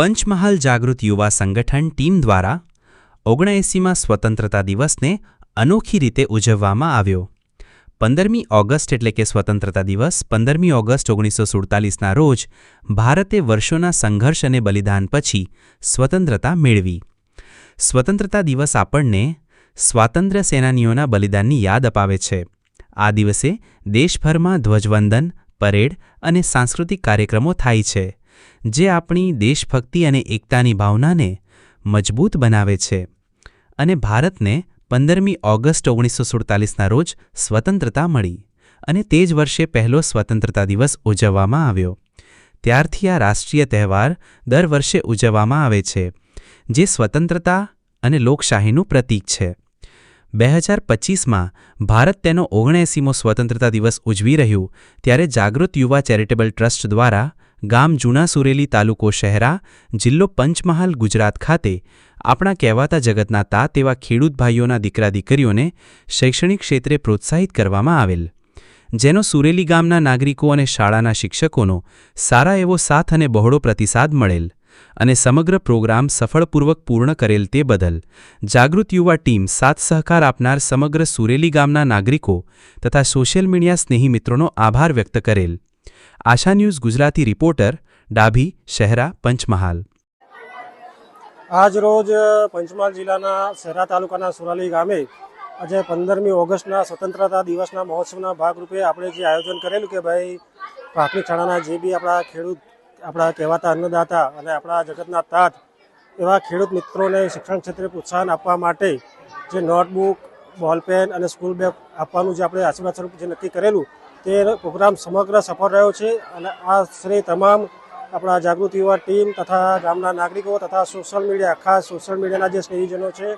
પંચમહાલ જાગૃત યુવા સંગઠન ટીમ દ્વારા ઓગણએંસીમાં સ્વતંત્રતા દિવસને અનોખી રીતે ઉજવવામાં આવ્યો. પંદરમી ઓગસ્ટ એટલે કે સ્વતંત્રતા દિવસ, પંદરમી ઓગસ્ટ ઓગણીસો સુડતાલીસના રોજ ભારતે વર્ષોના સંઘર્ષ અને બલિદાન પછી સ્વતંત્રતા મેળવી. સ્વતંત્રતા દિવસ આપણને સ્વાતંત્ર્ય સેનાનીઓના બલિદાનની યાદ અપાવે છે. આ દિવસે દેશભરમાં ધ્વજવંદન, પરેડ અને સાંસ્કૃતિક કાર્યક્રમો થાય છે. જે આપણી દેશભક્તિ અને એકતાની ભાવનાને મજબૂત બનાવે છે અને ભારતને પંદરમી ઓગસ્ટ ઓગણીસો સુડતાલીસના રોજ સ્વતંત્રતા મળી અને તે જ વર્ષે પહેલો સ્વતંત્રતા દિવસ ઉજવવામાં આવ્યો. ત્યારથી આ રાષ્ટ્રીય તહેવાર દર વર્ષે ઉજવવામાં આવે છે, જે સ્વતંત્રતા અને લોકશાહીનું પ્રતીક છે. બે હજાર પચીસમાં ભારત તેનો ઓગણએંસીમો સ્વતંત્રતા દિવસ ઉજવી રહ્યું, ત્યારે જાગૃત યુવા ચેરિટેબલ ટ્રસ્ટ દ્વારા ગામ જૂના સુરેલી તાલુકો શહેરા, જિલ્લો પંચમહાલ, ગુજરાત ખાતે આપણા કહેવાતા જગતના તા તેવા ખેડૂત ભાઈઓના દીકરા દીકરીઓને શૈક્ષણિક ક્ષેત્રે પ્રોત્સાહિત કરવામાં આવેલ. જેનો સુરેલી ગામના નાગરિકો અને શાળાના શિક્ષકોનો સારા એવો સાથ અને બહોળો પ્રતિસાદ મળેલ અને સમગ્ર પ્રોગ્રામ સફળપૂર્વક પૂર્ણ કરેલ તે બદલ જાગૃત યુવા ટીમ સાથ સહકાર આપનાર સમગ્ર સુરેલી ગામના નાગરિકો તથા સોશિયલ મીડિયા સ્નેહી મિત્રોનો આભાર વ્યક્ત કરેલ. Asha news Gujarati reporter, Dabhi, Shahera, Panchmahal. આજ રોજ પંચમહાલ જિલ્લાના શહેરા તાલુકાના સુરાલી ગામે આજે પંદરમી ઓગસ્ટના સ્વતંત્રતા દિવસના મહોત્સવના ભાગરૂપે આપણે જે આયોજન કરેલું કે ભાઈ પ્રાથમિક શાળાના જે બી આપણા ખેડૂત, આપણા કહેવાતા અન્નદાતા અને આપણા જગતના તાત એવા ખેડૂત મિત્રોને શિક્ષણ ક્ષેત્રે પ્રોત્સાહન આપવા માટે જે નોટબુક, બોલપેન અને સ્કૂલ બેગ આપવાનું જે આપણે આશીર્વાદ સ્વરૂપ જે નક્કી કરેલું તે પ્રોગ્રામ સમગ્ર સફળ રહ્યો છે અને આ શ્રેય તમામ આપણા જાગૃતિ યુવા ટીમ તથા ગામના નાગરિકો તથા સોશિયલ મીડિયા, ખાસ સોશિયલ મીડિયાના જે સ્નેહીજનો છે,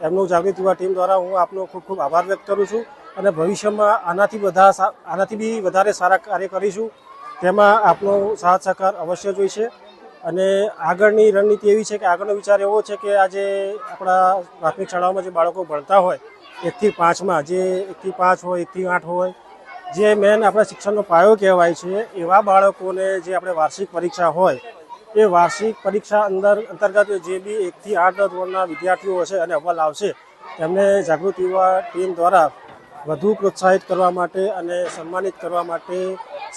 એમનું જાગૃતિ યુવા ટીમ દ્વારા હું આપનો ખૂબ ખૂબ આભાર વ્યક્ત કરું છું અને ભવિષ્યમાં આનાથી બધા આનાથી બી વધારે સારા કાર્ય કરીશું. તેમાં આપનો સાથ સહકાર અવશ્ય જોઈશે. અને આગળની રણનીતિ એવી છે કે આગળનો વિચાર એવો છે કે આજે આપણા પ્રાથમિક શાળાઓમાં જે બાળકો ભણતા હોય એકથી પાંચમાં, જે એકથી પાંચ હોય એકથી આઠ હોય જે મેન આપણા શિક્ષણનો પાયો કહેવાય છે, એવા બાળકોને જે આપણે વાર્ષિક પરીક્ષા હોય, એ વાર્ષિક પરીક્ષા અંદર અંતર્ગત જે બી એકથી આઠ ધોરણના વિદ્યાર્થીઓ હશે અને અવ્વલ આવશે, તેમને જાગૃત યુવા ટીમ દ્વારા વધુ પ્રોત્સાહિત કરવા માટે અને સન્માનિત કરવા માટે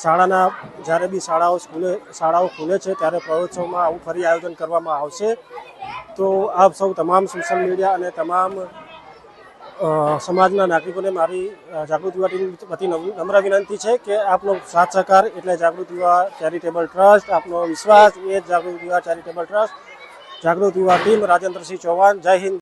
શાળાના, જ્યારે બી શાળાઓ સ્કૂલે, શાળાઓ ખુલે છે, ત્યારે પ્રવોત્સવમાં આવું ફરી આયોજન કરવામાં આવશે. તો આપ સૌ તમામ સોશિયલ મીડિયા અને તમામ સમાજના નાગરિકોને મારી જાગૃત યુવા ટીમ વતી નમ્ર વિનંતી છે કે આપનો સાથ સહકાર એટલે જાગૃત યુવા ચેરિટેબલ ટ્રસ્ટ, આપનો વિશ્વાસ એ જ જાગૃત યુવા ચેરિટેબલ ટ્રસ્ટ, જાગૃત યુવા ટીમ રાજેન્દ્રસિંહ ચૌહાણ, જય હિન્દ.